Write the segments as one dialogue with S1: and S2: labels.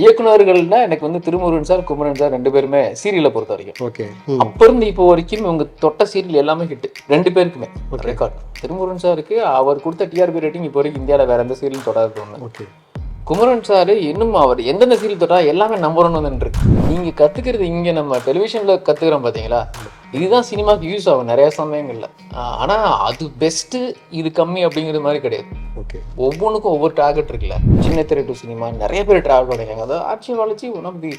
S1: இயக்குனர்கள்னா எனக்கு வந்து Thirumurugan sir Kumaran sir ரெண்டு பேருமே சீரியலை பொறுத்த வரைக்கும்.
S2: ஓகே.
S1: அப்ப இருந்து இப்போ வரைக்கும் இவங்க தொட்ட சீரியல் எல்லாமே ஹிட் ரெண்டு பேருக்குமே. ரெக்கார்ட் திருமுருகன் சாருக்கு அவர் கொடுத்த டிஆர்பி ரேட்டிங் இப்போ வரைக்கும் இந்தியாவில் வேற எந்த சீரியலும் தொடாது ஒன்று
S2: ஓகே.
S1: குமரன் சார் இன்னும் அவர் எந்தெந்த சீரியல் தொட்டா எல்லாமே நம்பர் ஒன் இருக்கு நீங்க கத்துக்கிறது இங்க நம்ம டெலிவிஷன்ல கத்துக்கிறோம் பாத்தீங்களா? இதுதான் சினிமாக்கு யூஸ் ஆகும். நிறைய சமயங்கள்ல ஆஹ் ஆனா அது பெஸ்ட் இது கம்மி அப்படிங்கிறது மாதிரி கிடையாது.
S2: ஓகே.
S1: ஒவ்வொன்றுக்கும் ஒவ்வொரு டார்கெட் இருக்குல்ல. சின்ன திரை டு சினிமா நிறைய பேர் ட்ராவல் பண்ணிருக்காங்க அதாவது ஆட்சி வளர்ச்சி ஒன் ஆஃப் தி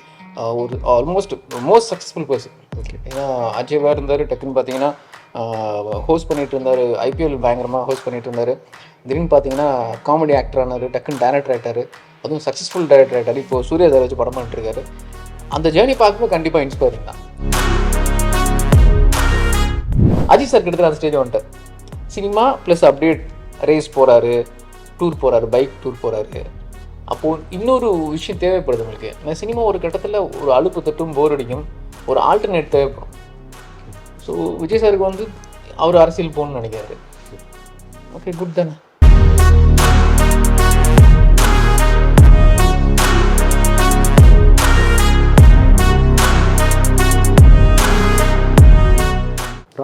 S1: ஒரு almost most successful person
S2: okay.
S1: ஏன்னா அஜய்வா இருந்தார் டக்குன்னு பார்த்தீங்கன்னா ஹோஸ்ட் பண்ணிட்டு இருந்தார். ஐபிஎல் பயங்கரமாக ஹோஸ்ட் பண்ணிட்டு இருந்தார். திடீர்னு பார்த்தீங்கன்னா காமெடி ஆக்டர் ஆனார் டக்குன்னு டேரக்டர் ஆகிட்டார் அதுவும் சக்ஸஸ்ஃபுல் டேரக்டர் ஆகிட்டார் இப்போ சூர்யா சார் வச்சு படம் பண்ணிட்டு இருக்காரு. அந்த ஜேர்னி பார்க்கும்போது கண்டிப்பாக இன்ஸ்பைரிங் தான் அஜித் சார் கிட்டத்தட்ட அந்த ஸ்டேஜ் வந்துட்டார். சினிமா ப்ளஸ் அப்டேட் ரேஸ் போகிறாரு டூர் போகிறாரு பைக் டூர் போகிறாரு அப்போது இன்னொரு விஷயம் தேவைப்படுது உங்களுக்கு. நான் சினிமா ஒரு கட்டத்தில் ஒரு அலுப்பு தட்டும் போர் அடிக்கும். ஒரு ஆல்டர்னேட் தேவைப்படும். ஸோ விஜய் சாருக்கு வந்து அவர் அரசியல் போகணும்னு நினைக்கிறாரு. ஓகே குட் தானே?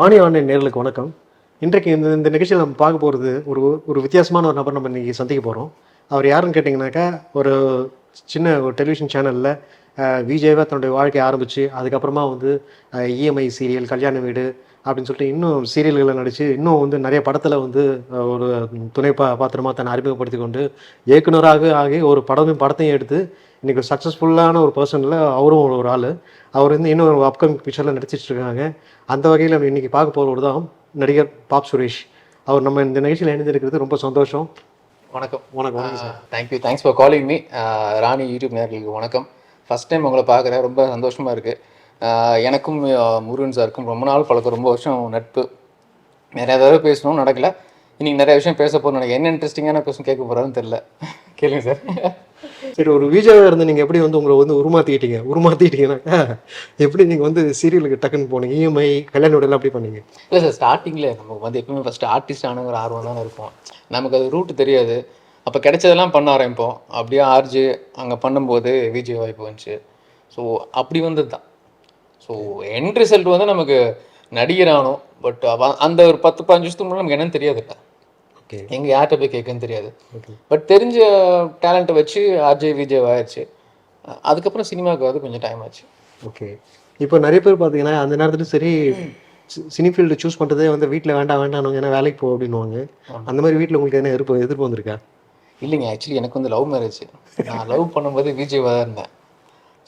S2: ராணி ஆன்லைன் நேர்களுக்கு வணக்கம். இன்றைக்கு இந்த இந்த நிகழ்ச்சியில் நம்ம பார்க்க போகிறது ஒரு ஒரு வித்தியாசமான ஒரு நபர் நம்ம இன்றைக்கி சந்திக்க போகிறோம் அவர் யாருன்னு கேட்டிங்கனாக்கா ஒரு சின்ன ஒரு டெலிவிஷன் சேனலில் விஜயவா தன்னுடைய வாழ்க்கையை ஆரம்பித்து அதுக்கப்புறமா வந்து இஎம்ஐ சீரியல் கல்யாண வீடு அப்படின்னு சொல்லிட்டு இன்னும் சீரியல்களை நடித்து இன்னும் வந்து நிறைய படத்தில் வந்து ஒரு துணை பா பாத்திரமாக தன்னை அறிமுகப்படுத்தி கொண்டு இயக்குனராக ஆகி ஒரு படமும் படத்தையும் எடுத்து இன்றைக்கி சக்ஸஸ்ஃபுல்லான ஒரு பர்சனில் அவரும் ஒரு- ஒரு ஆள். அவர் வந்து இன்னும் ஒரு அப்கமிங் பிக்சரில் நடிச்சிட்டு இருக்காங்க அந்த வகையில் நம்ம இன்னைக்கு பார்க்க போகிறவர் தான் நடிகர் பாப் சுரேஷ். அவர் நம்ம இந்த நிகழ்ச்சியில் இணைந்திருக்கிறது ரொம்ப சந்தோஷம்.
S1: வணக்கம்.
S2: வணக்கம் வணக்கம் sir.
S1: Thank you thanks for calling me Rani YouTube நேர்களுக்கு வணக்கம். ஃபர்ஸ்ட் டைம் உங்களை பார்க்குறேன். ரொம்ப சந்தோஷமாக இருக்குது எனக்கும் முருகன் சாருக்கும் ரொம்ப நாள் பழக்கம் ரொம்ப வருஷம் நட்பு. நிறைய தடவை பேசணும் நடக்கல. இன்னைக்கு நிறைய விஷயம் பேச போகிறோம் எனக்கு என்ன இன்ட்ரெஸ்டிங்கான கொஸ்டின் கேட்க போகிறாருன்னு தெரில கேளுங்க சார்.
S2: சரி ஒரு விஜயாவாக இருந்து நீங்கள் எப்படி வந்து உங்களை வந்து உருமாற்றிக்கிட்டீங்க உருமாற்றிக்கிட்டீங்கன்னாக்கா எப்படி நீங்கள் வந்து சீரியலுக்கு டக்குன்னு போனீங்க? இஎம்ஐ கல்யாண வீடெல்லாம் அப்படி பண்ணீங்க?
S1: இல்லை சார் ஸ்டார்டிங்கில் நமக்கு வந்து எப்பவுமே ஃபஸ்ட்டு ஆர்டிஸ்ட் ஆனங்கிற ஆர்வம் தான் இருக்கும். நமக்கு அது ரூட் தெரியாது. அப்போ கிடைச்சதெல்லாம் பண்ண ஆரம்பிப்போம். அப்படியே ஆர்ஜி அங்கே பண்ணும்போது விஜய் வாய்ப்பு வந்துச்சு. ஸோ அப்படி வந்தது தான். ஸோ எண்ட் ரிசல்ட் வந்து நமக்கு நடிகர் ஆனோம். பட் அந்த ஒரு பத்து பதினஞ்சு வருஷத்துக்கு முன்னாடி நமக்கு என்னன்னு
S2: தெரியாதுல்ல.
S1: எங்கே யார்கிட்ட போய் கேட்குன்னு தெரியாது. பட் தெரிஞ்ச டேலண்ட்டை வச்சு ஆர்ஜே விஜய் ஆயிடுச்சு அதுக்கப்புறம் சினிமாவுக்கு வந்து கொஞ்சம் டைம் ஆச்சு.
S2: ஓகே இப்போ நிறைய பேர் பார்த்தீங்கன்னா அந்த நேரத்துல சரி சினி ஃபீல்டு சூஸ் பண்ணுறதே வந்து வீட்டில் வேண்டாம் வேண்டாம் ஏன்னா வேலைக்கு போ அப்படின்னுவாங்க. அந்த மாதிரி வீட்டில் உங்களுக்கு என்ன எதிர்ப்பு எதிர்ப்பு வந்திருக்கா?
S1: இல்லைங்க ஆக்சுவலி எனக்கு வந்து லவ் மேரேஜ் நான் லவ் பண்ணும்போது விஜய் தான் இருந்தேன்.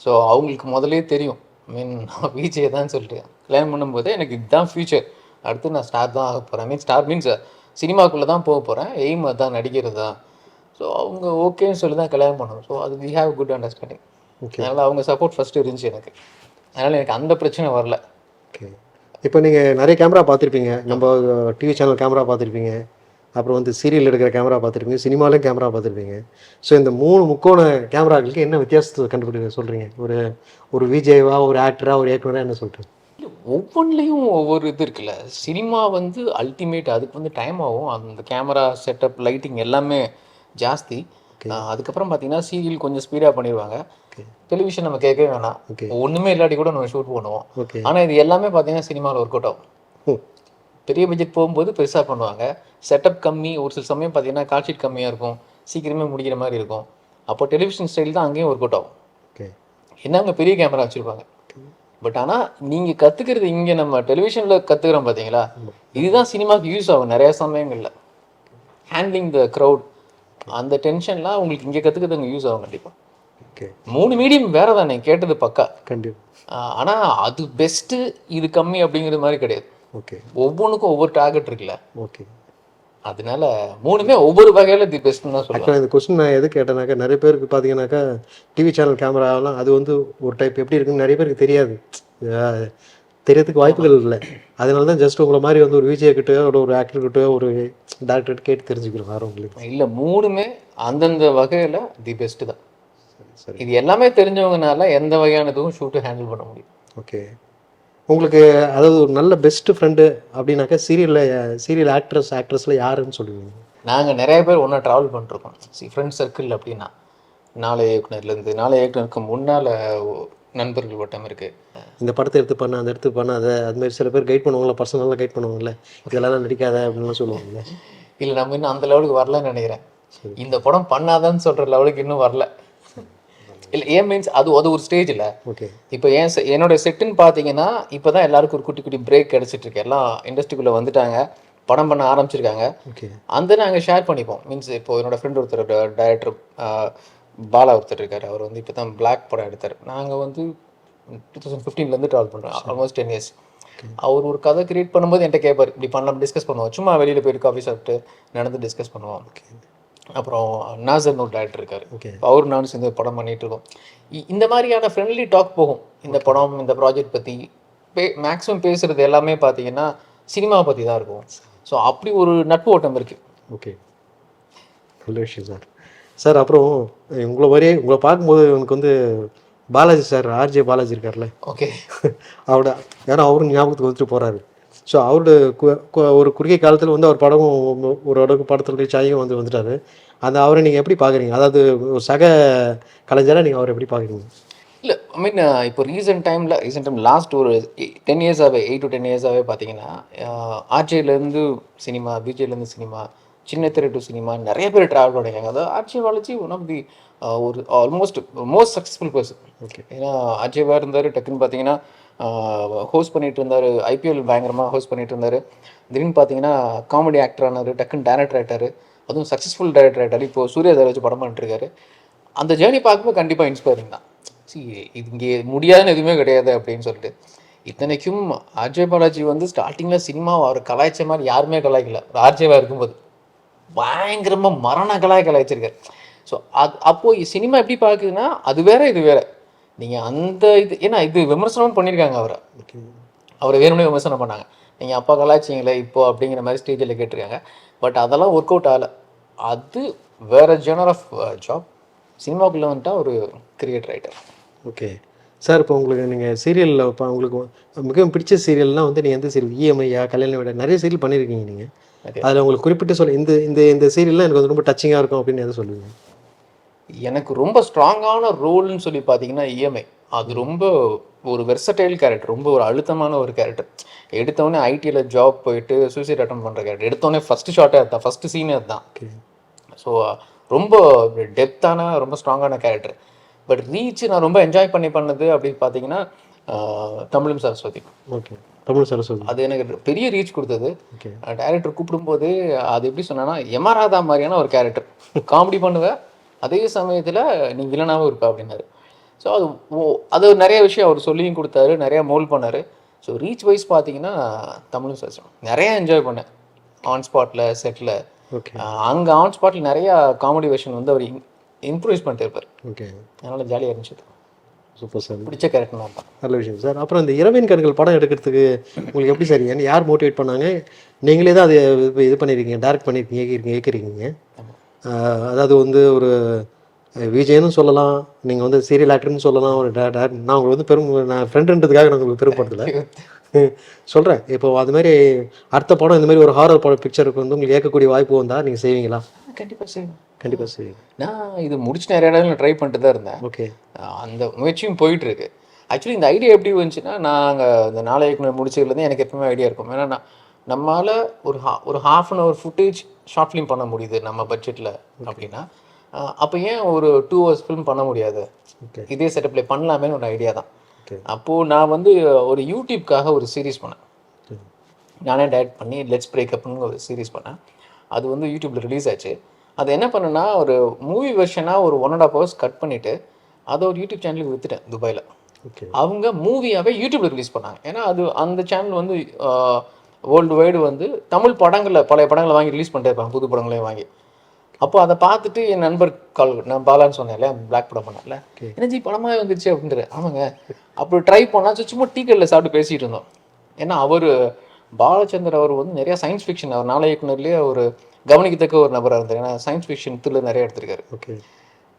S1: ஸோ அவங்களுக்கு முதல்லயே தெரியும். மீன் நான் விஜய் தான் சொல்லிட்டு கல்யாணம் பண்ணும்போது எனக்கு இதுதான் ஃபியூச்சர் அடுத்து நான் ஸ்டார் தான் ஆக போகிறேன் மீன் ஸ்டார் மீன்ஸ் சினிமாக்குள்ளே தான் போக போகிறேன் எய்ம் அதான் நடிக்கிறது. தான் ஸோ அவங்க ஓகேன்னு சொல்லி தான் கல்யாணம் பண்ணோம். ஸோ அது வி ஹேவ் குட் அண்டர்ஸ்டாண்டிங் அதனால் அவங்க சப்போர்ட் ஃபஸ்ட்டு இருந்துச்சு எனக்கு. அதனால் எனக்கு அந்த பிரச்சனை வரல.
S2: ஓகே இப்போ நீங்கள் நிறைய கேமரா பார்த்துருப்பீங்க. நம்ம டிவி சேனல் கேமரா பார்த்துருப்பீங்க. அப்புறம் வந்து சீரியல் எடுக்கிற கேமரா பார்த்துருப்பீங்க. சினிமாலையும் கேமரா பார்த்துருப்பீங்க. ஸோ இந்த மூணு முக்கோண கேமராக்களுக்கு என்ன வித்தியாசத்தை கண்டுபிடிக்க சொல்கிறீங்க ஒரு ஒரு விஜேவா ஒரு ஆக்டரா ஒரு இயக்குனரா என்ன சொல்கிறேன்
S1: ஒவ்வொன்றிலையும் ஒவ்வொரு இது இருக்குல்ல. சினிமா வந்து அல்டிமேட் அதுக்கு வந்து டைம் ஆகும். அந்த கேமரா செட்டப் லைட்டிங் எல்லாமே ஜாஸ்தி. அதுக்கப்புறம் பார்த்தீங்கன்னா சீரியல் கொஞ்சம் ஸ்பீடாக பண்ணிடுவாங்க. டெலிவிஷன் நம்ம கேட்கவே வேணாம். ஒன்றுமே இல்லாட்டி கூட நம்ம ஷூட் பண்ணுவோம். ஆனால் இது எல்லாமே பார்த்தீங்கன்னா சினிமாவில் ஒர்க் அவுட் ஆகும். பெரிய பட்ஜெட் போகும்போது பெருசாக பண்ணுவாங்க. செட்டப் கம்மி ஒரு சில சமயம் பார்த்தீங்கன்னா கால்ஷீட் கம்மியாக இருக்கும். சீக்கிரமே முடிக்கிற மாதிரி இருக்கும். அப்போ டெலிவிஷன் ஸ்டைல் தான் அங்கேயும் ஒர்க் அவுட் ஆகும். என்ன அங்கே பெரிய கேமரா வச்சுருப்பாங்க? பட் ஆனால் நீங்கள் கற்றுக்கிறது இங்கே நம்ம டெலிவிஷனில் கற்றுக்குறோம் பார்த்தீங்களா இதுதான் சினிமாக்கு யூஸ் ஆகும் நிறைய சமயங்களில். ஹேண்ட்லிங் த க்ரௌட் அந்த டென்ஷன்லாம் உங்களுக்கு இங்கே கற்றுக்கிறது அங்கே யூஸ் ஆகும் கண்டிப்பாக
S2: ஓகே
S1: மூணு மீடியம் வேற தானே கேட்டது பக்கா.
S2: கண்டிப்பாக
S1: ஆனால் அது பெஸ்ட்டு இது கம்மி அப்படிங்கிறது மாதிரி கிடையாது.
S2: ஓகே
S1: ஒவ்வொன்றுக்கும் ஒவ்வொரு டார்கெட் இருக்குல்ல.
S2: ஓகே
S1: அதனால மூணுமே ஒவ்வொரு வகையில தி பெஸ்ட்னு தான் சொல்லுவேன்
S2: இந்த கொஸ்டின் நான் எது கேட்டேனாக்கா நிறைய பேருக்கு பார்த்தீங்கன்னாக்கா டிவி சேனல் கேமராலாம் அது வந்து ஒரு டைப் எப்படி இருக்குன்னு நிறைய பேருக்கு தெரியாது. தெரியறதுக்கு வாய்ப்புகள் இல்லை. அதனால தான் ஜஸ்ட் உங்களை மாதிரி வந்து ஒரு விஜய் கிட்ட ஒரு ஆக்டர் கிட்ட ஒரு டேரக்டர் கேட்டு தெரிஞ்சுக்கிறோம் வேறு உங்களுக்கு
S1: இல்ல. மூணுமே அந்தந்த வகையில தி பெஸ்ட் தான்.
S2: சரி
S1: இது எல்லாமே தெரிஞ்சவங்கனால எந்த வகையான இதுவும் ஷூட்டு ஹேண்டில் பண்ண முடியும்.
S2: ஓகே உங்களுக்கு அதாவது ஒரு நல்ல பெஸ்ட் ஃப்ரெண்டு அப்படின்னாக்கா சீரியலில் சீரியல் ஆக்ட்ரஸ் ஆக்ட்ரஸில் யாருன்னு சொல்லுவீங்க?
S1: நாங்க நிறைய பேர் ஒன்றா ட்ராவல் பண்ணிருக்கோம். சி ஃப்ரெண்ட் சர்க்கிள் அப்படின்னா நாளை இயக்குனர்லேருந்து நாளை இயக்குனருக்கு முன்னால் நண்பர்கள் வட்டம் இருக்குது
S2: இந்த படத்தை எடுத்து பண்ண அந்த எடுத்து பண்ண அதை அது மாதிரி சில பேர் கைட் பண்ணுவாங்களா பர்சனலாக கைட் பண்ணுவாங்கல்ல. இதெல்லாம் நடிக்காத அப்படின்லாம் சொல்லுவாங்கல்ல.
S1: இல்லை நம்ம இன்னும் அந்த லெவலுக்கு வரலன்னு நினைக்கிறேன். இந்த படம் பண்ணாதான்னு சொல்கிற லெவலுக்கு இன்னும் வரல. இல்லை ஏன் மீன்ஸ் அது அது ஒரு ஸ்டேஜ் இல்லை.
S2: ஓகே
S1: இப்போ se- என்னோட செட்டுன்னு பார்த்தீங்கன்னா இப்போ தான் எல்லாருக்கும் ஒரு குட்டி குட்டி பிரேக் கிடச்சிட்டு இருக்கு எல்லாம் இண்டஸ்ட்ரிக்குள்ளே வந்துட்டாங்க. படம் பண்ண ஆரம்பிச்சிருக்காங்க.
S2: ஓகே
S1: அந்த நாங்கள் ஷேர் பண்ணிப்போம். மீன்ஸ் இப்போ என்னோட ஃப்ரெண்ட் ஒருத்தர் டைரக்டர் பாலா ஒருத்தர் இருக்காரு. அவர் வந்து இப்போ தான் பிளாக் படம் எடுத்தார். நாங்கள் வந்து டூ தௌசண்ட் ஃபிஃப்டீன்லேருந்து ட்ராவல் பண்ணுறோம் ஆல்மோஸ்ட் டென் இயர்ஸ் அவர் ஒரு கதை கிரியேட் பண்ணும்போது என்கிட்ட கேட்பார் இப்படி பண்ணலாம் டிஸ்கஸ் பண்ணுவோம். சும்மா வெளியில் போயிட்டு காஃபி சாப்பிட்டு நடந்து டிஸ்கஸ் பண்ணுவோம். அப்புறம் நாசர்னு ஒரு டேரக்டர் இருக்காரு. அவர் நானும் சேர்ந்து படம் பண்ணிட்டு இருக்கோம். இந்த மாதிரியான ஃப்ரெண்ட்லி டாக் போகும். இந்த படம் இந்த ப்ராஜெக்ட் பற்றி பே மேக்ஸிமம் பேசுறது எல்லாமே பார்த்தீங்கன்னா சினிமா பற்றி தான் இருக்கும். ஸோ அப்படி ஒரு நட்பு ஓட்டம் இருக்குது
S2: ஓகே நல்ல விஷயம் சார் சார் அப்புறம் உங்களை மாதிரியே உங்களை பார்க்கும்போது எனக்கு வந்து பாலாஜி சார் ஆர்ஜே பாலாஜி இருக்கார்ல
S1: ஓகே
S2: அவரோட ஏன்னா அவரும் ஞாபகத்துக்கு வந்துட்டு போகிறாரு ஸோ அவரோட ஒரு குறுகிய காலத்தில் வந்து அவர் படமும் ஒரு அளவுக்கு படத்தில் சாயும் வந்து வந்துட்டாரு. அந்த அவரை நீங்கள் எப்படி பார்க்குறீங்க அதாவது ஒரு சக கலைஞராக நீங்கள் அவரை எப்படி பார்க்குறீங்க
S1: இல்லை ஐ மீன் இப்போ ரீசெண்ட் டைமில் ரீசெண்ட் டைம் லாஸ்ட் ஒரு டென் இயர்ஸாகவே எயிட் டு டென் இயர்ஸாகவே பார்த்தீங்கன்னா ஆர்ஜேலேருந்து சினிமா பிஜேலேருந்து சினிமா சின்ன திரை டு சினிமா நிறைய பேர் ட்ராவல் பண்ணியிருக்காங்க அதாவது RJ Balaji one of the ஒரு almost most successful person
S2: okay
S1: ஏன்னா அஜய்வா இருந்தார் டக்குன்னு பார்த்தீங்கன்னா ஹோஸ்ட் பண்ணிட்டு இருந்தார் ஐபிஎல் பயங்கரமாக ஹோஸ்ட் பண்ணிட்டு இருந்தார் திடீர்னு பார்த்தீங்கன்னா காமெடி ஆக்டர் ஆனார் டக்குன்னு டேரக்டர் ஆகிட்டார் அதுவும் சக்ஸஸ்ஃபுல் டேரக்டர் ஆகிட்டார் இப்போ சூர்யா சார் வச்சு படம் பண்ணிட்டுருக்காரு. அந்த ஜேர்னி பார்க்கும்போது கண்டிப்பாக இன்ஸ்பைரிங் தான். சி இது இங்கே முடியாதுன்னு எதுவுமே கிடையாது அப்படின்னு சொல்லிட்டு. இத்தனைக்கும் அஜய் பாலாஜி வந்து ஸ்டார்டிங்கில் சினிமா அவர் கலாய்ச்ச மாதிரி யாருமே கலாய்க்கல. ஒரு ஆர்ஜேவா இருக்கும்போது. பயங்கரமாக மரண கலாய் கலாய்ச்சிருக்காரு. ஸோ அது அப்போது சினிமா எப்படி பார்க்குதுன்னா அது வேற இது வேற. நீங்கள் அந்த இது ஏன்னா இது விமர்சனமும் பண்ணியிருக்காங்க அவரை. அவரை வேணும்னே விமர்சனம் பண்ணாங்க. நீங்கள் அப்பா கலாய்ச்சிங்களே இப்போ அப்படிங்கிற மாதிரி ஸ்டேஜில் கேட்டிருக்காங்க. பட் அதெல்லாம் ஒர்க் அவுட் ஆகலை. அது வேற ஜெனர் ஆஃப் ஜாப் சினிமாக்குள்ளே வந்துட்டா ஒரு கிரியேட்டர் ரைட்டர்
S2: ஓகே. சார் இப்போ உங்களுக்கு நீங்கள் சீரியலில் இப்போ உங்களுக்கு மிகவும் பிடிச்ச சீரியல்னால் வந்து நீங்கள் எந்த சீரியல் இஎம்ஐயா கல்யாண விட? நிறைய சீரியல் பண்ணியிருக்கீங்க நீங்கள். அதில் உங்களுக்கு குறிப்பிட்டு சொல்ல இந்த இந்த இந்த சீரியல்லாம் எனக்கு வந்து ரொம்ப டச்சிங்காக இருக்கும் அப்படின்னு எதை சொல்லுவீங்க?
S1: எனக்கு ரொம்ப ஸ்ட்ராங்கான ரோல்னு சொல்லி பார்த்தீங்கன்னா இஎம்ஐ அது ரொம்ப ஒரு வெர்சடைல் கேரக்டர் ரொம்ப ஒரு அழுத்தமான ஒரு கேரக்டர் எடுத்தோடனே ஐடியில் ஜாப் போயிட்டு சூசைட் அட்டன் பண்ணுற கேரக்டர் எடுத்தோடனே ஃபஸ்ட்டு ஷாட்டே அதுதான் ஃபஸ்ட்டு சீனே அதுதான். ஸோ ரொம்ப டெப்த்தான ரொம்ப ஸ்ட்ராங்கான கேரக்டர் பட் ரீச் நான் ரொம்ப என்ஜாய் பண்ணி பண்ணது அப்படின்னு பார்த்தீங்கன்னா தமிழும் சரஸ்வதி.
S2: ஓகே தமிழ் சரஸ்வதி.
S1: அது எனக்கு பெரிய ரீச் கொடுத்தது.
S2: ஓகே
S1: டைரக்டர் கூப்பிடும்போது அது எப்படி சொன்னா எமராதா மாதிரியான ஒரு கேரக்டர் காமெடி பண்ணுவேன். அதே சமயத்தில் நீ வில்லனாகவும் இருப்ப அப்படின்னாரு. ஸோ அது ஓ- அது நிறைய விஷயம் அவர் சொல்லியும் கொடுத்தாரு நிறைய மோல் பண்ணார். ஸோ ரீச் வைஸ் பார்த்தீங்கன்னா தமிழும் சரஸ்வதி நிறைய என்ஜாய் பண்ணேன். ஆன் ஸ்பாட்டில் செட்டில்
S2: ஓகே
S1: அங்கே ஆன் ஸ்பாட்டில் நிறைய காமெடி வெர்ஷன் வந்து அவர் இம்ப்ரூவைஸ் பண்ணிட்டு இருப்பார்.
S2: ஓகே
S1: அதனால ஜாலியாக இருந்துச்சு.
S2: சூப்பர் சார்
S1: பிடிச்ச கேரக்டர் தான்
S2: நல்ல விஷயம் சார் அப்புறம் இந்த இரவின் கண்கள் படம் எடுக்கிறதுக்கு உங்களுக்கு எப்படி சார் யார் மோட்டிவேட் பண்ணாங்க? நீங்களே தான் அது இது- பண்ணியிருக்கீங்க டேரக்ட் பண்ணியிருக்கீங்க ஆஹ் அதாவது வந்து ஒரு அஹ், விஜயன்னு சொல்லலாம் நீங்கள் வந்து சீரியல் ஆக்டர்னு சொல்லலாம் ஒரு டே- டே- நான் உங்களுக்கு வந்து பெரும் நான் ஃப்ரெண்டுன்றதுக்காக நான் உங்களுக்கு பெருமைப்படுத்தல சொல்கிறேன் இப்போ அது மாதிரி அடுத்த படம் இந்த மாதிரி ஒரு ஹாரர் படம் பிக்சருக்கு வந்து உங்களுக்கு ஏற்கக்கூடிய வாய்ப்பு வந்தால் நீங்கள் செய்வீங்களா?
S1: கண்டிப்பாக சரி
S2: கண்டிப்பாக செய்வீங்க.
S1: நான் இது முடிச்சு நிறைய இடத்துல ட்ரை பண்ணிட்டு தான் இருந்தேன்.
S2: ஓகே.
S1: அந்த முயற்சியும் போயிட்டு இருக்கு ஆக்சுவலி இந்த ஐடியா எப்படி வந்துச்சுன்னா நாங்கள் இந்த நாளை இயக்குனர் முடிச்சதுலேருந்து எனக்கு எப்பவுமே ஐடியா இருக்கும். ஏன்னா நான் நம்மளால் ஒரு ஹா ஒரு half an hour footage short film பண்ண முடியுது நம்ம பட்ஜெட்டில் அப்படின்னா அப்போ ஏன் ஒரு டூ ஹவர்ஸ் ஃபிலிம் பண்ண முடியாது? இதே செட்டப்ல பண்ணலாமேன்னு ஒரு ஐடியா தான். அப்போது நான் வந்து ஒரு யூடியூப்காக ஒரு சீரிஸ் பண்ணேன். நானே டைரக்ட் பண்ணி லெட்ஸ் பிரேக்கப்னு ஒரு சீரிஸ் பண்ணேன். அது வந்து யூடியூப்ல ரிலீஸ் ஆச்சு. அது என்ன பண்ணேன்னா ஒரு மூவி வெர்ஷனாக ஒரு one and half hours cut பண்ணிவிட்டு அதை ஒரு யூடியூப் சேனலுக்கு விற்றுட்டேன் துபாயில்.
S2: ஓகே
S1: அவங்க மூவியாகவே யூடியூப்ல ரிலீஸ் பண்ணாங்க. ஏன்னா அது அந்த சேனல் வந்து வேர்ல்டு வைடு வந்து தமிழ் படங்களை பழைய படங்களை வாங்கி ரிலீஸ் பண்ணிட்டே இருப்பாங்க. புது படங்களையும் வாங்கி. அப்போ அதை பார்த்துட்டு என் நண்பர் கால் நான் பாலான்னு சொன்னேன்ல பிளாக் படம் பண்ணல. எனர்ஜி படமாக வந்துருச்சு அப்படின்ட்டு ஆமாங்க. அப்படி ட்ரை பண்ணா சும்மா டீக்கெட்டில் சாப்பிட்டு பேசிட்டு இருந்தோம். ஏன்னா அவர் பாலச்சந்தர் அவர் வந்து நிறைய சயின்ஸ் ஃபிக்ஷன் அவர் நாளை இயக்குனர்லேயே ஒரு கவனிக்கத்தக்க ஒரு நபராக இருந்தார். ஏன்னா சயின்ஸ் ஃபிக்ஷன் த்ரில்லர் நிறைய எடுத்திருக்காரு.
S2: ஓகே.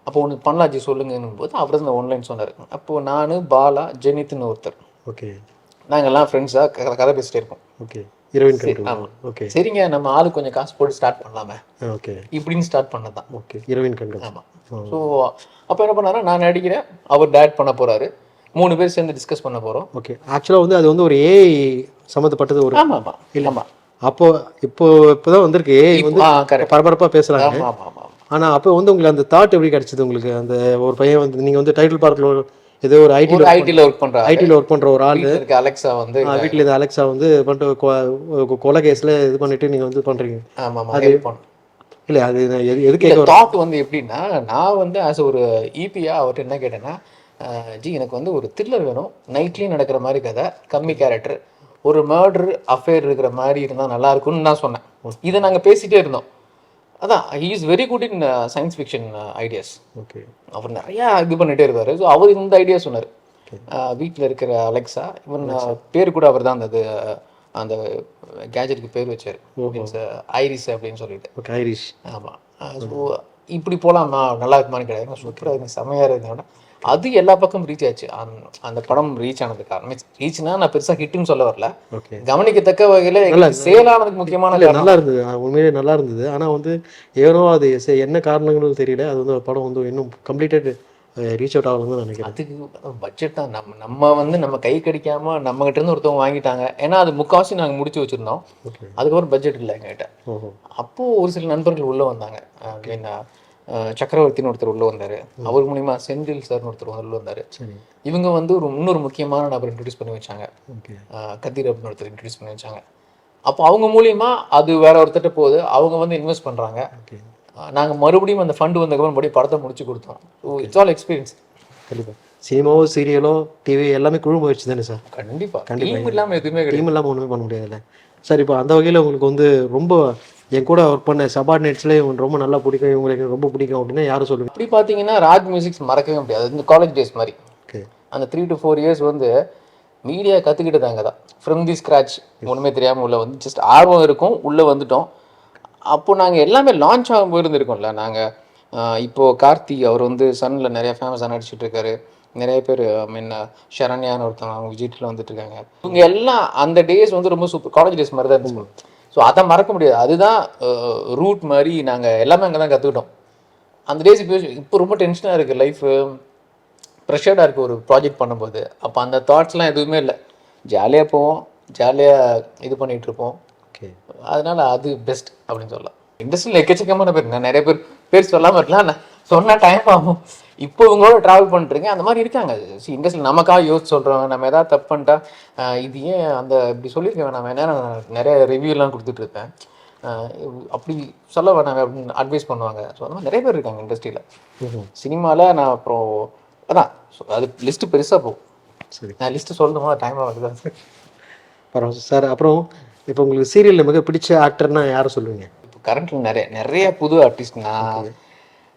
S1: அப்போ ஒன்று பண்ணலாஜி சொல்லுங்கன்னும் போது அவர் தான் ஒன்லைன் சொன்னார். அப்போது நான் பாலா ஜெனித்னு ஒருத்தர்.
S2: ஓகே.
S1: நாங்கள் எல்லாம் ஃப்ரெண்ட்ஸாக கதை பேசிட்டே இருப்போம்
S2: ஓகே. ஹீரோயின்
S1: ஆமா.
S2: ஓகே.
S1: சரிங்க நம்ம ஆளு கொஞ்சம் காசு போட்டு ஸ்டார்ட் பண்ணலாமே.
S2: ஓகே.
S1: இப்படின்னு ஸ்டார்ட் பண்ணதான்
S2: ஓகே. Heroine control.
S1: ஆமா. ஸோ அப்போ என்ன பண்ணாரு நான் நடிக்கிறேன் அவர் டேட் பண்ண போறாரு. மூணு பேர் சேர்ந்து டிஸ்கஸ் பண்ண போறோம்.
S2: ஓகே. ஆக்சுவலாக வந்து அது வந்து ஒரு ஏஐ சம்மந்தப்பட்டது ஒரு
S1: ஆமா ஆமா. ஆமா.
S2: அப்போ இப்போ இப்போதான் வந்திருக்கு. ஏஐ வந்து
S1: ஆ கரெக்ட்
S2: பரபரப்பா பேசுறாங்க.
S1: ஆமா ஆமா ஆமா.
S2: ஆனா அப்போ வந்து உங்களுக்கு அந்த தாட் எப்படி கிடைச்சது உங்களுக்கு? அந்த ஒரு பையன் வந்து நீங்க வந்து டைட்டில் பார்க்கல ஏதோ ஒரு ஐடி
S1: ஐடில ஒர்க் பண்றாரு
S2: ஐடியில் ஒர்க் பண்ற ஒரு ஆள்.
S1: இருக்க அலெக்சா வந்து
S2: வீட்டில் இது அலெக்ஸா வந்து பண்ணிட்டு கொலை கேஸ்ல இது பண்ணிட்டு நீங்க வந்து பண்றீங்க.
S1: ஆமா ஆமா ஹெல்ப் பண்ணும்
S2: இல்ல அது எது கேட்க
S1: தாட் வந்து எப்படின்னா நான் வந்து ஆஸ் ஒரு இபியா அவர்கிட்ட என்ன கேட்டேன்னா ஜி எனக்கு வந்து ஒரு த்ரில்லர் வேணும். நைட்லேயும் நடக்கிற மாதிரி கதை கம்மி கேரக்டர் ஒரு மர்டர் அஃபேர் இருக்கிற மாதிரி இருந்தால் நல்லா இருக்கும்னு நான் சொன்னேன். இதை நாங்கள் பேசிட்டே இருந்தோம். அதான் he is very good in science fiction ideas
S2: okay
S1: அவர் நிறையா இது பண்ணிட்டே இருப்பாரு ஸோ அவர் இந்த ஐடியா சொன்னார். வீட்டில் இருக்கிற அலெக்ஸா இவன் பேர் கூட அவர் தான் அந்த அந்த கேஜெட்டுக்கு பேர் வச்சார். மீன்ஸ் ஐரிஸ் அப்படின்னு சொல்லிட்டு.
S2: ஓகே ஐரிஷ்
S1: ஆமாம் ஸோ இப்படி போகலாமா நல்லா இருக்குமான்னு கிடையாது சூப்பராக இருக்கு செம்மையாக இருந்தோட அது எல்லா பக்கம் ரீச் ஆச்சு. அந்த- படம் ரீச் ஆனது காரணம் ரீச்னா நான் பெருசாக ஹிட்னு சொல்ல வரல. கவனிக்கத்தக்க வகையில் சேல் ஆனதுக்கு முக்கியமான
S2: நல்லா இருந்தது. உண்மையிலே நல்லா இருந்தது. ஆனா வந்து ஏனோ அது என்ன காரணங்களும் தெரியல. அது வந்து படம் வந்து இன்னும் கம்ப்ளீட்டட் ரீச் அவுட் ஆகலன்னு நினைக்கிறேன்.
S1: அதுக்கு பட்ஜெட் தான். நம்ம நம்ம வந்து நம்ம கை கடிக்காம நம்ம கிட்ட இருந்து ஒருத்தவங்க வாங்கிட்டாங்க. ஏன்னா அது முக்காவாசி நாங்கள் முடிச்சு வச்சிருந்தோம். அதுக்கப்புறம் பட்ஜெட் இல்லை எங்ககிட்ட.
S2: ஓஹோ.
S1: அப்போ ஒரு சில நண்பர்கள் உள்ள வந்தாங்க. சக்கரவர்த்தின்னு ஒருத்தர் உள்ள வந்தாரு. அவர் மூலியமா செந்தில் சார்னு ஒருத்தர் உள்ள வந்தாரு. இவங்க வந்து ஒரு இன்னொரு முக்கியமான நபர் இன்ட்ரடியூஸ் பண்ணி வச்சாங்க. கதிர் அப்படின்னு ஒருத்தர் இன்ட்ரடியூஸ் பண்ணி வச்சாங்க. அப்போ அவங்க மூலியமா அது வேற ஒருத்தர்ட்ட போகுது. அவங்க வந்து இன்வெஸ்ட் பண்றாங்க.
S2: ஓகே.
S1: அஹ் நாங்க மறுபடியும் அந்த ஃபண்டு வந்ததுக்கப்புறம் மறுபடியும் படத்தை முடிச்சு கொடுத்தோம். இட்ஸ் ஆல் எக்ஸ்பீரியன்ஸ்
S2: கண்டிப்பா. சினிமாவோ சீரியலோ டிவி எல்லாமே குழு முயற்சி தானே சார்?
S1: கண்டிப்பா. டீம் இல்லாம எதுவுமே
S2: டீம் இல்லாமல் ஒன்றுமே பண்ண முடியாதுல்ல. சார் இப்போ அந்த வகையில் உங்களுக்கு வந்து ரொம்ப என் கூட ஒர்க் பண்ண சபார்டினேட்ஸ்லேயே இவங்க ரொம்ப நல்லா பிடிக்கும் இவங்களுக்கு ரொம்ப பிடிக்கும் அப்படின்னா யாரும் சொல்லுங்க
S1: அப்படி பார்த்தீங்கன்னா ராக் மியூசிக்ஸ் மறக்கவே முடியாது. இந்த காலேஜ் டேஸ் மாதிரி. அந்த த்ரீ டு ஃபோர் இயர்ஸ் வந்து மீடியா கற்றுக்கிட்டது அங்கே தான் ஃப்ரம் தி ஸ்க்ராச் ஒன்றுமே தெரியாமல் உள்ள வந்து ஜஸ்ட் ஆர்வம் இருக்கும் உள்ளே வந்துட்டோம். அப்போ நாங்கள் எல்லாமே லான்ச் ஆகும் போயிருந்துருக்கோம்ல நாங்கள் இப்போது கார்த்தி அவர் வந்து சன்னில் நிறைய ஃபேமஸாக நடிச்சிட்டு இருக்காரு. நிறைய பேர் ஐ மீன் ஷரண்யான்னு ஒருத்தவங்க அவங்க விஜிட்டில் வந்துட்டு இருக்காங்க. இவங்க எல்லாம் அந்த டேஸ் வந்து ரொம்ப சூப்பர் காலேஜ் டேஸ் மாதிரி தான் இருந்துச்சு. ஸோ அதை மறக்க முடியாது. அதுதான் ரூட் மாதிரி நாங்கள் எல்லாமே அங்கே தான் கற்றுக்கிட்டோம் அந்த டேஸ் இப்போ இப்போ ரொம்ப டென்ஷனாக இருக்குது லைஃபு ப்ரெஷர்டாக இருக்குது ஒரு ப்ராஜெக்ட் பண்ணும்போது. அப்போ அந்த தாட்ஸ்லாம் எதுவுமே இல்லை. ஜாலியாக போவோம். ஜாலியாக இது பண்ணிகிட்டு இருப்போம்.
S2: ஓகே
S1: அதனால அது பெஸ்ட் அப்படின்னு சொல்லலாம். இண்டஸ்ட்ரியில் எக்கச்சக்கமான பேர். நான் நிறைய பேர் பேர் சொல்லாமல் இருக்கலாம். நான் சொன்னால் டைம் ஆகும். இப்போ இவங்களோட ட்ராவல் பண்ணுறீங்க அந்த மாதிரி இருக்காங்க. இண்டஸ்ட்ரியில் நமக்காக யோசிச்சு சொல்கிறோம் நம்ம எதாவது தப்பு பண்ணிட்டா இது ஏன் அந்த இப்படி சொல்லியிருக்க வேணாம் வேணா நிறைய ரிவ்யூலாம் கொடுத்துட்டு இருப்பேன் அப்படி சொல்ல வேணாம் அப்படின்னு அட்வைஸ் பண்ணுவாங்க. ஸோ அந்த மாதிரி நிறைய பேர் இருக்காங்க இண்டஸ்ட்ரியில் சினிமாவில் நான் அப்புறம் அதான் அது லிஸ்ட்டு பெருசாக போகும்
S2: சரி.
S1: நான் லிஸ்ட்டு சொல்லணுமா? டைம் ஆகுது?
S2: பரவாயில்ல சார். அப்புறம் இப்போ உங்களுக்கு சீரியலில் மிக பிடிச்ச ஆக்டர்னா யாரை சொல்லுவீங்க?
S1: இப்போ கரண்ட்ல நிறைய நிறைய புது ஆர்டிஸ்ட் நான்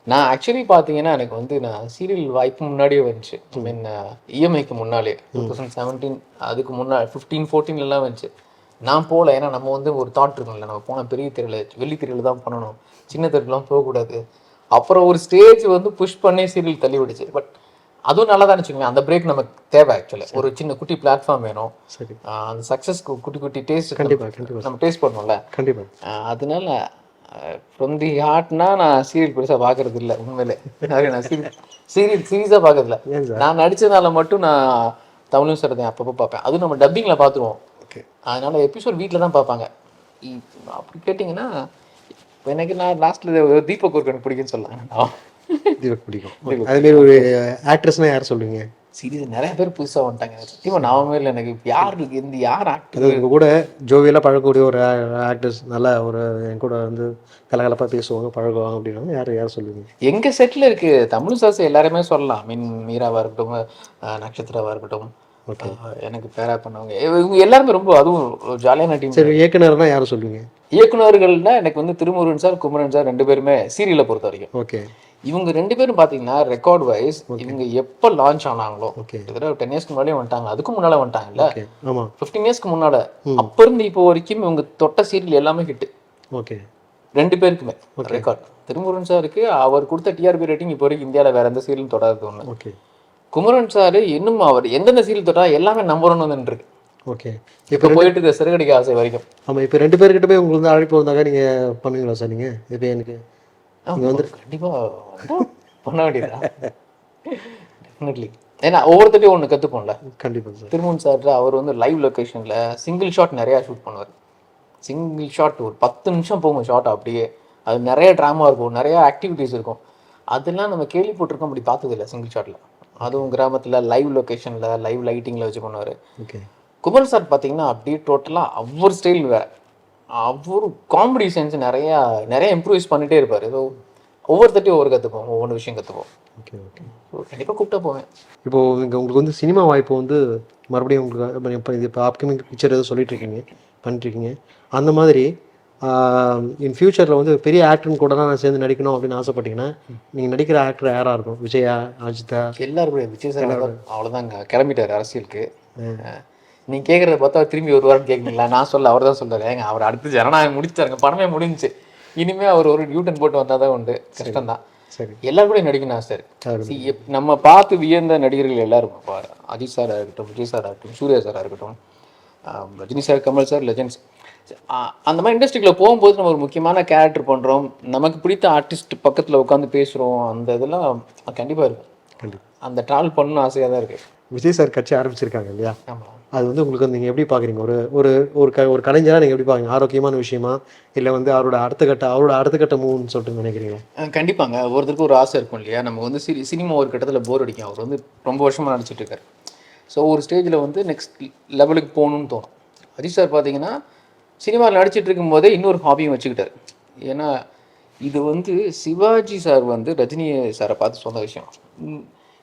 S1: நான் ஆக்சுவலி பார்த்தீங்கன்னா எனக்கு வந்து நான் சீரியல் வாய்ப்பு முன்னாடியே வந்துச்சு. ஐ மீன் இஎம்ஐக்கு முன்னாலே டூ தௌசண்ட் செவன்டீன் அதுக்கு முன்னாடி ஃபிஃப்டீன் ஃபோர்டீன்லாம் வந்துச்சு. நான் போகல ஏன்னா நம்ம வந்து ஒரு தாட் இருக்கும்ல நம்ம போன பெரிய தெருவில் வெள்ளி தெருவில் தான் பண்ணணும். சின்ன தெருவுலாம் போகக்கூடாது. அப்புறம் ஒரு ஸ்டேஜ் வந்து புஷ் பண்ணி சீரியல் தள்ளி விடுச்சு பட் அதுவும் நல்லா தான் வச்சுக்கோங்க அந்த பிரேக் நமக்கு தேவை ஆக்சுவலாக ஒரு சின்ன குட்டி பிளாட்ஃபார்ம் வேணும்.
S2: சரி.
S1: அந்த சக்ஸஸ்க்கு குட்டி குட்டி டேஸ்ட் நம்ம டேஸ்ட் பண்ணுவோம்ல
S2: கண்டிப்பா.
S1: ஆஹ் அதனால ஃப்ரம் தி ஹார்ட்னா நான் சீரியல் பெருசாக பார்க்கறது இல்லை உண்மையிலே நான் சீரியல் சீரியல் சீரியஸாக பார்க்கறது இல்லை
S2: ஏன் சார்
S1: நான் நடிச்சதால மட்டும் நான் தமிழும் சரதையும் அப்பப்போ பார்ப்பேன் அதுவும் நம்ம டப்பிங்கில் பார்த்துருவோம்
S2: ஓகே
S1: அதனால எபிசோட் வீட்டில் தான் பார்ப்பாங்க அப்படி கேட்டிங்கன்னா எனக்கு நான் லாஸ்ட்டில் தீபக் ஒர்க் எனக்கு பிடிக்குன்னு சொல்லலாம்.
S2: தீபக் பிடிக்கும். அதே மாதிரி ஒரு ஆக்ட்ரஸ்னா யார் சொல்லுவீங்க?
S1: சீரியஸ் நிறைய பேர் புதுசாக வந்துட்டாங்க. சத்தியமாக நாமே இல்லை எனக்கு. யார் இருக்கு? இந்த யார் ஆக்டர்
S2: உங்க கூட ஜோவியலாக பழகக்கூடிய ஒரு ஆக்டர்ஸ் நல்லா ஒரு என் கூட வந்து கலகலப்பாக பேசுவாங்க பழகுவாங்க அப்படின்னா யார் யார் சொல்லுவீங்க?
S1: எங்க செட்ல இருக்கு. தமிழ் சாஸ் எல்லாருமே சொல்லலாம். மீன் மீராவா இருக்கட்டும் அஹ் நட்சத்திராவா இருக்கட்டும். எனக்கு பேரா பண்ணவங்க. இவங்க எல்லாருமே ரொம்ப அதுவும் ஜாலியான டீம்
S2: சரி இயக்குனர்னா யார் சொல்லுவீங்க
S1: இயக்குனர்கள்னா எனக்கு வந்து திருமுருகன் சார் குமரன் சார் ரெண்டு பேருமே சீரியலை பொறுத்த வரைக்கும்.
S2: ஓகே
S1: இவங்க ரெண்டு பேரும் பாத்தீங்கன்னா ரெக்கார்ட் வைஸ் இவங்க எப்போ லான்ச் ஆனாங்களோ கிட்டத்தட்ட டென் இயர்ஸ்க்கு முன்னாடியே வந்துட்டாங்க. அதுக்கும் முன்னால வந்துட்டாங்கல்ல? ஃபிஃப்டீன் இயர்ஸ்க்கு முன்னால. அப்ப இருந்து இப்போ வரைக்கும் இவங்க தொட்ட சீரியல் எல்லாமே ஹிட்
S2: ஓகே
S1: ரெண்டு பேருக்குமே ரெக்கார்ட் திருமுருகன் சாருக்கு அவர் கொடுத்த டிஆர்பி ரேட்டிங் இப்போ வரைக்கும் இந்தியாவில் வேற எந்த சீரியலும் தொடாது ஒன்று
S2: ஓகே
S1: குமரன் சார் இன்னும் அவர் எந்தெந்த சீரியல் தொட்டா எல்லாமே நம்பர் ஒன்று இருக்கு
S2: ஓகே.
S1: இப்போ போயிட்டு இருக்க சிறுகடிக்க ஆசை வரைக்கும்.
S2: ஆமாம் இப்போ ரெண்டு பேர்கிட்ட போய் உங்களுக்கு வந்து அழைப்பு வந்தாக்கா நீங்கள் பண்ணுவீங்களா சார் நீங்கள் இப்போ எனக்கு
S1: இங்கே வந்து கண்டிப்பாக பண்ண வேண்டியதா டெஃபினெட்லி ஏன்னா ஒவ்வொருத்தட்டையும் ஒன்று கற்றுப்போம்ல
S2: கண்டிப்பாக சார்.
S1: திருமூன் சார் அவர் வந்து லைவ் லொக்கேஷனில் சிங்கிள் ஷாட் நிறையா ஷூட் பண்ணுவார். சிங்கிள் ஷாட் ஒரு பத்து நிமிஷம் போகும் ஷாட் அப்படியே. அது நிறைய ட்ராமா இருக்கும் நிறைய ஆக்டிவிட்டீஸ் இருக்கும். அதெல்லாம் நம்ம கேள்விப்பட்டிருக்கோம் அப்படி பார்த்ததில்ல சிங்கிள் ஷாட்டில் அதுவும் கிராமத்தில் லைவ் லொக்கேஷனில் லைவ் லைட்டிங்கில் வச்சு பண்ணுவார்.
S2: ஓகே
S1: குமரன் சார் பார்த்தீங்கன்னா அப்படியே டோட்டலாக அவர் ஸ்டைல் வேறு அவர் காமெடி சென்ஸ் நிறையா நிறைய இம்ப்ரூவைஸ் பண்ணிகிட்டே இருப்பார். ஏதோ ஒவ்வொருத்தட்டையும் ஒவ்வொரு கற்றுப்போம் ஒவ்வொரு விஷயம் கற்றுப்போம்
S2: ஓகே ஓகே
S1: கண்டிப்பாக கூப்பிட்டா போவேன்.
S2: இப்போது இங்கே உங்களுக்கு வந்து சினிமா வாய்ப்பு வந்து மறுபடியும் உங்களுக்கு இப்போ இப்போ அப்கமிங் பிக்சர் ஏதோ சொல்லிட்டு இருக்கீங்க பண்ணிட்டு இருக்கீங்க. அந்த மாதிரி இன் ஃபியூச்சரில் வந்து பெரிய ஆக்டர்னு கூட நான் சேர்ந்து நடிக்கணும் அப்படின்னு ஆசைப்பட்டீங்கன்னா நீங்கள் நடிக்கிற ஆக்டர் யாராக இருக்கும் விஜயா அஜிதா?
S1: எல்லாரும் விஜய் சார் அவ்வளோதாங்க கிளம்பிட்டார் அரசியலுக்கு. அஹ், நீ கேட்குறத பார்த்தா திரும்பி ஒரு வாரம் கேட்குறீங்களா நான் சொல்ல அவர் தான் சொல்றாரு. ஏங்க அவர் அடுத்து ஜனநாயகம் முடிச்சாருங்க படமே முடிஞ்சுச்சு. இனிமே அவர் ஒரு நியூட்டன் போட்டு வந்தால் தான் உண்டு. கஷ்டம்தான்.
S2: சரி.
S1: எல்லாரும் கூட நடிக்கணும்
S2: சரி.
S1: நம்ம பார்த்து வியந்த நடிகர்கள் எல்லாரும் இப்போ அஜித் சாரா இருக்கட்டும் விஜய் சாரா இருக்கட்டும் சூர்யா சாரா இருக்கட்டும் Rajini sir Kamal sir legends அந்த மாதிரி இண்டஸ்ட்ரிக்குள்ள போகும்போது நம்ம ஒரு முக்கியமான கேரக்டர் பண்றோம். நமக்கு பிடித்த ஆர்டிஸ்ட் பக்கத்துல உட்காந்து பேசுறோம். அந்த இதெல்லாம் கண்டிப்பா இருக்கும்.
S2: கண்டிப்பாக
S1: அந்த ட்ராவல் பண்ணணும் ஆசையாக தான் இருக்கு.
S2: விஜய் சார் கட்சி ஆரம்பிச்சிருக்காங்க இல்லையா? அது வந்து உங்களுக்கு நீங்கள் எப்படி பார்க்குறீங்க ஒரு ஒரு ஒரு க ஒரு கலைஞராக நீங்கள் எப்படி பார்க்குறீங்க ஆரோக்கியமான விஷயமா? இல்லை வந்து அவரோட அடுத்த கட்ட அவரோட அடுத்த கட்ட மூவ்னு சொல்லிட்டு நினைக்கிறீங்க
S1: கண்டிப்பாங்க. ஒருத்தருக்கு ஒரு ஆசை இருக்கும் இல்லையா? நம்ம வந்து சினி சினிமா ஒரு கட்டத்தில் போர் அடிக்கும். அவர் வந்து ரொம்ப வருஷமாக நடிச்சிட்டு இருக்காரு. ஸோ ஒரு ஸ்டேஜில் வந்து நெக்ஸ்ட் லெவலுக்கு போகணும்னு தோணும். அஜித் சார் பார்த்தீங்கன்னா சினிமாவில் நடிச்சிட்டு இருக்கும்போதே இன்னொரு ஹாபியும் வச்சுக்கிட்டார். ஏன்னா இது வந்து சிவாஜி சார் வந்து ரஜினி சாரை பார்த்து சொன்ன விஷயம்.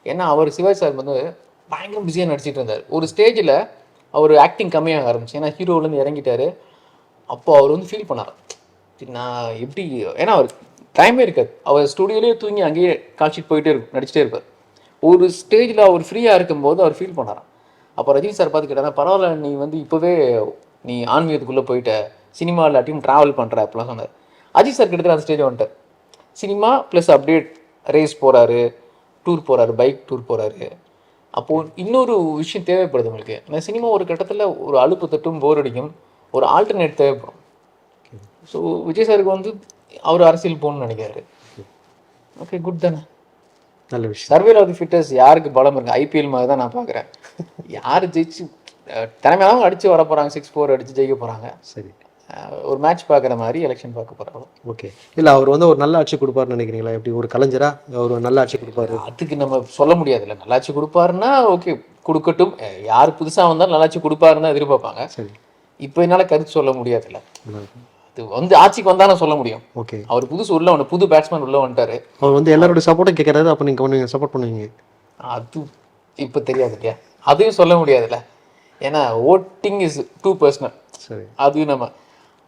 S1: ஏன்னா அவர் சிவாஜி சார் வந்து பயங்கர பிஸியாக நடிச்சிட்டு இருந்தார் ஒரு ஸ்டேஜில் அவர் ஆக்டிங் கம்மியாக ஆரம்பிச்சு ஏன்னா ஹீரோலேருந்து இறங்கிட்டாரு. அப்போ அவர் வந்து ஃபீல் பண்ணார். நான் எப்படி ஏன்னா அவர் டைமே இருக்காது. அவர் ஸ்டுடியோலேயே தூங்கி அங்கேயே காட்சிட்டு போயிட்டே இருக்கும் நடிச்சிட்டே இருப்பார். ஒரு ஸ்டேஜில் அவர் ஃப்ரீயாக இருக்கும்போது அவர் ஃபீல் பண்ணாராம். அப்போ ரஜினி சார் பார்த்து கேட்டாங்க பரவாயில்ல நீ வந்து இப்போவே நீ ஆன்மீகத்துக்குள்ளே போயிட்ட சினிமா இல்லாட்டியும் ட்ராவல் பண்ணுற அப்படிலாம் சொன்னார். அஜித் சார் கிட்டத்தட்ட அந்த ஸ்டேஜ் வந்துட்டார். சினிமா ப்ளஸ் அப்டேட் ரேஸ் போகிறாரு டூர் போகிறாரு பைக் டூர் போகிறாரு அப்போது இன்னொரு விஷயம் தேவைப்படுது உங்களுக்கு. அந்த சினிமா ஒரு கட்டத்தில் ஒரு அலுப்பு தட்டும் போர் அடிக்கும் ஒரு ஆல்டர்னேட் தேவைப்படும். ஸோ விஜய் சாருக்கு வந்து அவர் அரசியல் போகணும்னு நினைக்கிறாரு. ஓகே குட் தானே?
S2: நல்ல விஷயம்.
S1: சர்வேல் ஆஃப் தி ஃபிட்டர்ஸ் யாருக்கு பலம் இருக்கு? ஐபிஎல் மாதிரி தான் நான் பார்க்குறேன் யார் ஜெயிச்சு திறமையானவங்க அடிச்சு வர போகிறாங்க சிக்ஸ் ஃபோர் அடிச்சு ஜெயிக்க போகிறாங்க
S2: சரி.
S1: ஒரு மேட்ச் பார்க்குற மாதிரி எலெக்ஷன் பார்க்க போகிறாங்க
S2: ஓகே. இல்லை அவர் வந்து ஒரு நல்ல ஆட்சி கொடுப்பாருன்னு நினைக்கிறீங்களா? எப்படி ஒரு கலைஞரா? அவர் ஒரு நல்ல ஆட்சி கொடுப்பாரு?
S1: அதுக்கு நம்ம சொல்ல முடியாதுல்ல நல்லாச்சு கொடுப்பாருன்னா ஓகே கொடுக்கட்டும். யார் புதுசாக வந்தாலும் நல்லாச்சு கொடுப்பாருன்னு தான் எதிர்பார்ப்பாங்க.
S2: சரி.
S1: இப்போ என்னால் கருத்து சொல்ல முடியாதுல்ல. அது வந்து ஆட்சிக்கு வந்தால் சொல்ல முடியும்.
S2: ஓகே.
S1: அவர் புதுசு உள்ள வந்து புது பேட்ஸ்மேன் உள்ள வந்துட்டாரு.
S2: அவர் வந்து எல்லாரோட சப்போர்ட்டும் கேட்கறாரு அப்போ நீங்கள் பண்ணுவீங்க சப்போர்ட் பண்ணுவீங்க.
S1: அது இப்போ தெரியாது இல்லையா? அதையும் சொல்ல முடியாதுல்ல ஏன்னா ஓட்டிங் இஸ் டூ பர்சனல்
S2: சரி.
S1: அது நம்ம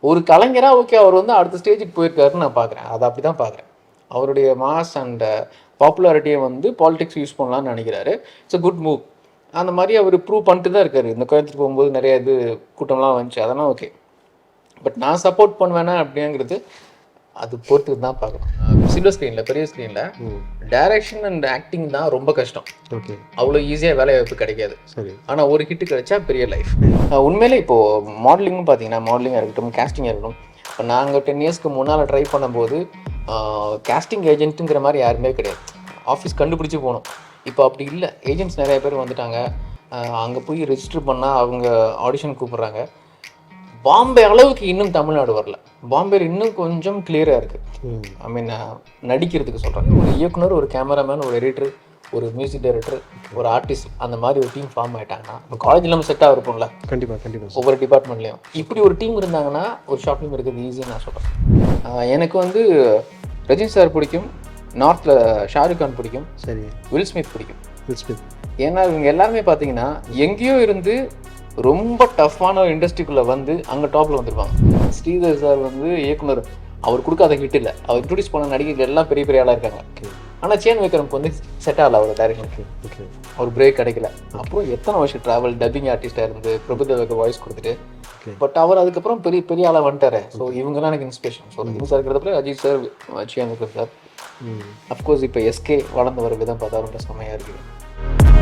S1: ஒரு கலைஞரா ஓகே அவர் வந்து அடுத்த ஸ்டேஜுக்கு போயிருக்காருன்னு நான் பார்க்குறேன் அதை அப்படி தான் பார்க்குறேன் அவருடைய மாஸ் அண்ட் பாப்புலாரிட்டியை வந்து பாலிடிக்ஸ் யூஸ் பண்ணலாம்னு நினைக்கிறாரு. இட்ஸ் a குட் மூவ் அந்த மாதிரி அவர் ப்ரூவ் பண்ணிட்டு தான் இருக்காரு. இந்த கோயம்புத்தூர் போகும்போது நிறைய இது கூட்டம்லாம் வந்துச்சு. அதெல்லாம் ஓகே பட் நான் சப்போர்ட் பண்ணுவேனா அப்படிங்கிறது அது பொறுத்து தான் பார்க்கணும். சில்வர் ஸ்க்ரீனில் பெரிய ஸ்க்ரீனில் டைரக்ஷன் அண்ட் ஆக்டிங் தான் ரொம்ப கஷ்டம்.
S2: ஓகே.
S1: அவ்வளோ ஈஸியாக வேலை வாய்ப்பு கிடைக்காது.
S2: சரி.
S1: ஆனால் ஒரு ஹிட்டு கிடைச்சா பெரிய லைஃப் உண்மையிலே இப்போது மாடலிங்னு பார்த்தீங்கன்னா மாடலிங்காக இருக்கட்டும் கேஸ்டிங்காக இருக்கட்டும் இப்போ நாங்கள் டென் இயர்ஸ்க்கு முன்னால் ட்ரை பண்ணும்போது கேஸ்டிங் ஏஜென்ட்டுங்கிற மாதிரி யாருமே கிடையாது. ஆஃபீஸ் கண்டுபிடிச்சி போகணும் இப்போ அப்படி இல்லை. ஏஜென்ட்ஸ் நிறைய பேர் வந்துட்டாங்க. அங்கே போய் ரெஜிஸ்டர் பண்ணால் அவங்க ஆடிஷன் கூப்பிட்றாங்க. பாம்பே அளவுக்கு இன்னும் தமிழ்நாடு வரல. பாம்பேல இன்னும் கொஞ்சம் கிளியராக இருக்குது ஐ மீன் நடிக்கிறதுக்கு சொல்கிறேன் ஒரு இயக்குனர் ஒரு கேமராமேன் ஒரு எடிட்டர் ஒரு மியூசிக் டைரக்டர் ஒரு ஆர்டிஸ்ட் அந்த மாதிரி ஒரு டீம் ஃபார்ம் ஆயிட்டாங்கன்னா இப்போ காலேஜில் நம்ம செட்டாக இருப்போம்ல.
S2: கண்டிப்பாக கண்டிப்பாக
S1: ஒவ்வொரு டிபார்ட்மெண்ட்லேயும் இப்படி ஒரு டீம் இருந்தாங்கன்னா ஒரு ஷார்ட் ஃபிலிம் இருக்கிறது ஈஸியாக நான் சொல்கிறேன் எனக்கு வந்து ரஜினி சார் பிடிக்கும். நார்த்தில் ஷாருக் கான் பிடிக்கும்.
S2: சரி.
S1: வில் ஸ்மித் பிடிக்கும்.
S2: வில் ஸ்மித்
S1: ஏன்னா இவங்க எல்லாருமே பார்த்தீங்கன்னா எங்கேயோ இருந்து ரொம்ப டஃப்பான இண்டஸ்ட்ரிக்குள்ளே வந்து அங்கே டாப்பில் வந்திருப்பாங்க. ஸ்ரீதர் சார் வந்து இயக்குனர். அவர் கொடுக்காத ஹிட் இல்லை. அவர் இன்ட்ரடியூஸ் பண்ண நடிகர்கள் எல்லாம் பெரிய பெரிய ஆளாக இருக்காங்க. ஆனால் சேன் விக்ரம்க்கு வந்து செட் ஆகல அவர் டைரக்ஷனுக்கு
S2: ஓகே
S1: அவர் பிரேக் கிடைக்கல. அப்புறம் எத்தனை வருஷம் ட்ராவல் டப்பிங் ஆர்டிஸ்டாக இருந்து பிரபுதேவுக்கு வாய்ஸ் கொடுத்துட்டு. பட் அவர் அதுக்கப்புறம் பெரிய பெரிய ஆளாக வந்துட்டாரு. ஸோ இவங்கெல்லாம் எனக்கு இன்ஸ்பிரேஷன் ஸோ ரஜினி சார் இருக்கிறதுல Ajith sir Chiyaan Vikram sir of course இப்போ எஸ்கே வளர்ந்து வர விதம் பார்த்தா ரொம்ப செம்மையாக இருக்குது